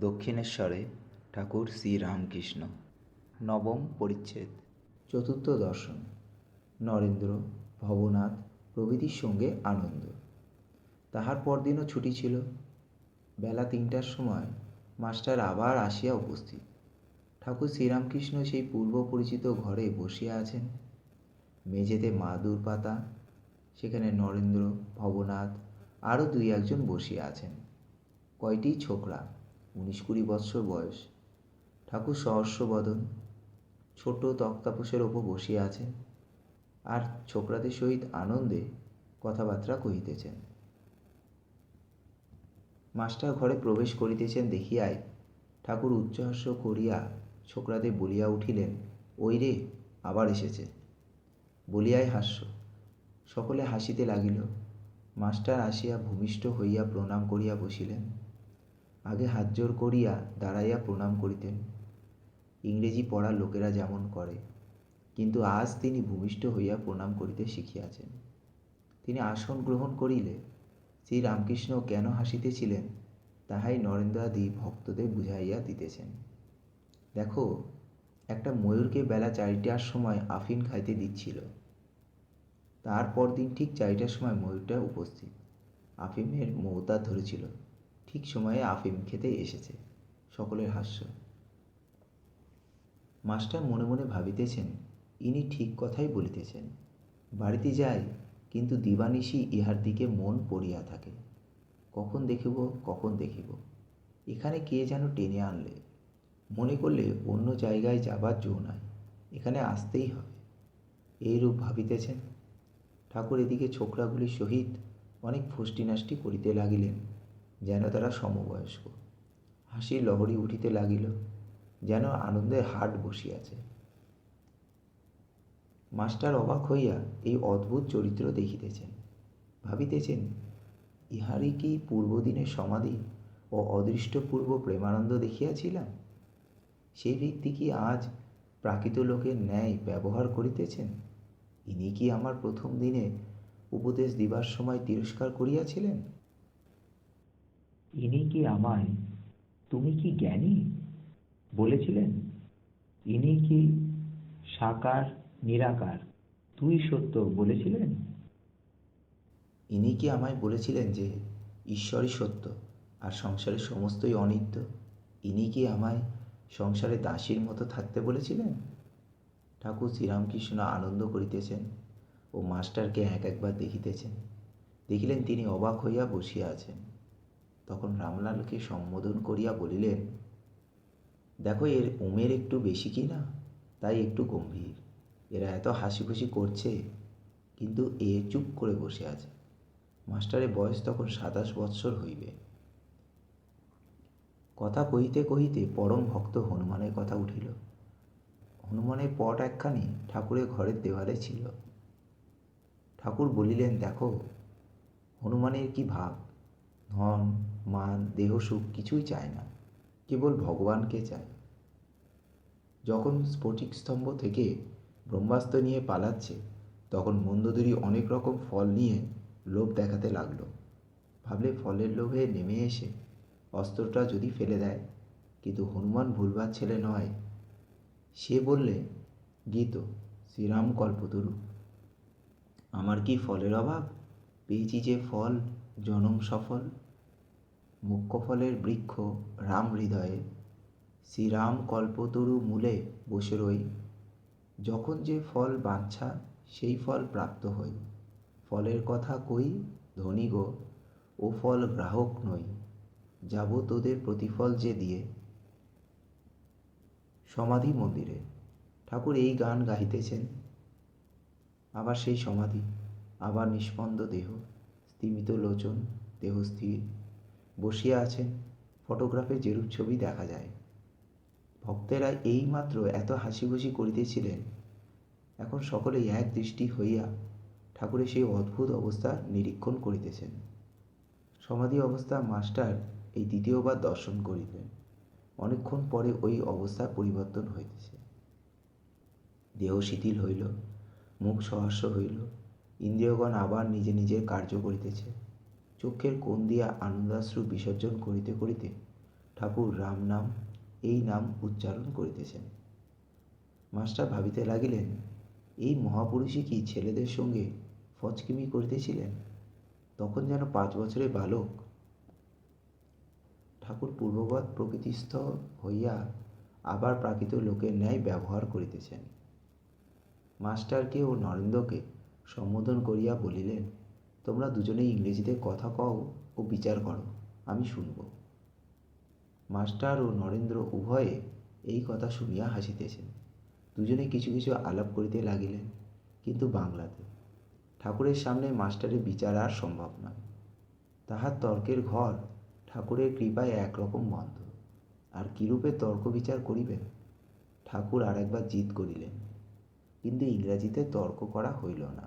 দক্ষিণেশ্বরে ঠাকুর শ্রীরামকৃষ্ণ নবম পরিচ্ছেদ। চতুর্থ দর্শন। নরেন্দ্র, ভবনাথ প্রভৃতির সঙ্গে আনন্দ। তাহার পরদিনও ছুটি ছিল। বেলা তিনটার সময় মাস্টার আবার আসিয়া উপস্থিত। ঠাকুর শ্রীরামকৃষ্ণ সেই পূর্ব পরিচিত ঘরে বসিয়া আছেন। মেঝেতে মাদুর পাতা, সেখানে নরেন্দ্র, ভবনাথ আরও দুই একজন বসিয়া আছেন। কয়টি ছোকরা? উনিশ কুড়ি বৎসর বয়স। ঠাকুর সহস্র বদন ছোট তক্তাপোষের ওপর বসিয়া আছেন। আর ছোকরাদের সহিত আনন্দে কথাবার্তা কহিতেছেন। মাস্টার ঘরে প্রবেশ করিতেছেন দেখিয়াই ঠাকুর উচ্চহাস্য করিয়া ছোকরাদের বলিয়া উঠিলেন ওই রে আবার এসেছে। বলিয়াই হাস্য। সকলে হাসিতে লাগিল। মাস্টার আসিয়া ভূমিষ্ঠ হইয়া প্রণাম করিয়া বসিলেন। আগে হাত জোর করিয়া দাঁড়াইয়া প্রণাম করিতেন। ইংরেজি পড়া লোকেরা যেমন করে, কিন্তু আজ তিনি ভূমিষ্ঠ হইয়া প্রণাম করিতে শিখিয়াছেন। তিনি আসন গ্রহণ করিলে শ্রী রামকৃষ্ণ কেন হাসিতেছিলেন, তাহাই নরেন্দ্রাদি ভক্তদের বুঝাইয়া দিতেছেন। দেখো, একটা ময়ূরকে বেলা চারিটার সময় আফিন খাইতে দিচ্ছিল। তারপর দিন ঠিক চারিটার সময় ময়ূরটা উপস্থিত। আফিমের মৌতা ধরেছিল। ঠিক সময়ে আফিম খেতে এসেছে। সকলের হাস্য। মাস্টার মনে মনে ভাবিতেছেন, ইনি ঠিক কথাই বলিতেছেন। বাড়িতে যাই, কিন্তু দিবানিশি ইহার দিকে মন পড়িয়া থাকে। কখন দেখিব কখন দেখিব। এখানে কে যেন টেনে আনলে। মনে করলে অন্য জায়গায় যাবার জো নাই, এখানে আসতেই হবে। এইরূপ ভাবিতেছেন। ঠাকুর এদিকে ছোকরাগুলির সহিত অনেক ফষ্টিনাষ্টি করিতে লাগিলেন। যেন তারা সমবয়স্ক। হাসির লহরী উঠিতে লাগিল, যেন আনন্দের হাট বসিয়াছে। মাস্টার অবাক হইয়া এই অদ্ভুত চরিত্র দেখিতেছেন। ভাবিতেছেন, ইহারই কি পূর্বদিনের সমাধি ও অদৃষ্টপূর্ব প্রেমানন্দ দেখিয়াছিলাম? সেই ব্যক্তি কি আজ প্রাকৃত লোকের ন্যায় ব্যবহার করিতেছেন? ইনি কি আমার প্রথম দিনে উপদেশ দিবার সময় তিরস্কার করিয়াছিলেন? ইনি কি আমায়, তুমি কি জ্ঞানী? বলেছিলেন, ইনি কি সাকার, নিরাকার, তুই সত্য বলেছিলেন? ইনি কি আমায় বলেছিলেন যে, ঈশ্বরই সত্য আর সংসারের সমস্তই অনিত্য? ইনি কি আমায় সংসারে দাসীর মতো থাকতে বলেছিলেন? ঠাকুর শ্রীরামকৃষ্ণ আনন্দ করিতেছেন ও মাস্টারকে এক একবার দেখিতেছেন। দেখিলেন তিনি অবাক হইয়া বসিয়া আছেন। তখন রামলালকে সম্বোধন করিয়া বলিলেন, দেখো, এর উমের একটু বেশি কি না? তাই একটু গম্ভীর। এরা এত হাসি খুশি করছে, কিন্তু এ চুপ করে বসে আছে। মাস্টারের বয়স তখন সাতাশ বৎসর হইবে। কথা কহিতে কহিতে পরম ভক্ত হনুমানের কথা উঠিল। হনুমানের পট একখানি ঠাকুরের ঘরের দেওয়ালে ছিল। ঠাকুর বলিলেন, দেখো, হনুমানের কি ভাব? ধন, মান, দেহ, সুখ কিছুই চায় না, কেবল ভগবানকে চায়। যখন স্ফটিক স্তম্ভ থেকে ব্রহ্মাস্ত্র নিয়ে পালাচ্ছে, তখন মন্দোদরি অনেক রকম ফল নিয়ে লোভ দেখাতে লাগল। ভাবলে ফলের লোভে নেমে এসে অস্ত্রটা যদি ফেলে দেয়, কিন্তু হনুমান ভুলবার ছেলে নয়। সে বললে, গীত শ্রীরাম কল্পতরু আমার কি ফলের অভাব? পেয়েছি যে ফল, জনম সফল। মুখ্য ফলের বৃক্ষ রাম হৃদয়ে। শ্রীরাম কল্পতরু মূলে বসে রই। যখন যে ফল বাঞ্ছা সেই ফল প্রাপ্ত হই। ফলের কথা কই, ধনী গো, ও ফল গ্রাহক নই। যাব তোদের প্রতিফল যে দিয়ে। সমাধি মন্দিরে। ঠাকুর এই গান গাইতেছেন আবার সেই সমাধি। আবার নিষ্পন্দ দেহ, স্তিমিত লোচন, দেহ স্থির। বসিয়া আছেন, ফটোগ্রাফে যেরূপ ছবি দেখা যায়। ভক্তেরা এইমাত্র এত হাসি খুশি করিতেছিলেন। এখন সকলে এক দৃষ্টি হইয়া ঠাকুরের সেই অদ্ভুত অবস্থা নিরীক্ষণ করিতেছেন। সমাধি অবস্থা মাস্টার এই দ্বিতীয়বার দর্শন করিলেন। অনেকক্ষণ পরে ওই অবস্থা পরিবর্তন হইতেছে। দেহ শিথিল হইল, মুখ সহাস্য হইল। ইন্দ্রিয়গণ আবার নিজে নিজের কার্য করিতেছে। চক্ষের কোণ দিয়া আনন্দাশ্রু বিসর্জন করিতে করিতে ঠাকুর রাম নাম, এই নাম উচ্চারণ করিতেছেন। মাস্টার ভাবিতে লাগিলেন, এই মহাপুরুষই কি ছেলেদের সঙ্গে ফচকিমি করিতেছিলেন? তখন যেন পাঁচ বছরের বালক। ঠাকুর পূর্ববৎ প্রকৃতিস্থ হইয়া আবার প্রাকৃত লোকের ন্যায় ব্যবহার করিতেছেন। মাস্টারকে ও নরেন্দ্রকে সম্বোধন করিয়া বলিলেন, তোমরা দুজনেই ইংরেজিতে কথা কও ও বিচার করো, আমি শুনব। মাস্টার ও নরেন্দ্র উভয়ে এই কথা শুনিয়া হাসিতেছেন। দুজনে কিছু কিছু আলাপ করিতে লাগিলেন, কিন্তু বাংলাতে। ঠাকুরের সামনে মাস্টারের বিচার আর সম্ভব নয়। তাহার তর্কের ঘর ঠাকুরের কৃপায় একরকম বন্ধ আর কিরূপে তর্ক বিচার করিবেন? ঠাকুর আর একবার জিদ করিলেন, কিন্তু ইংরাজিতে তর্ক করা হইল না।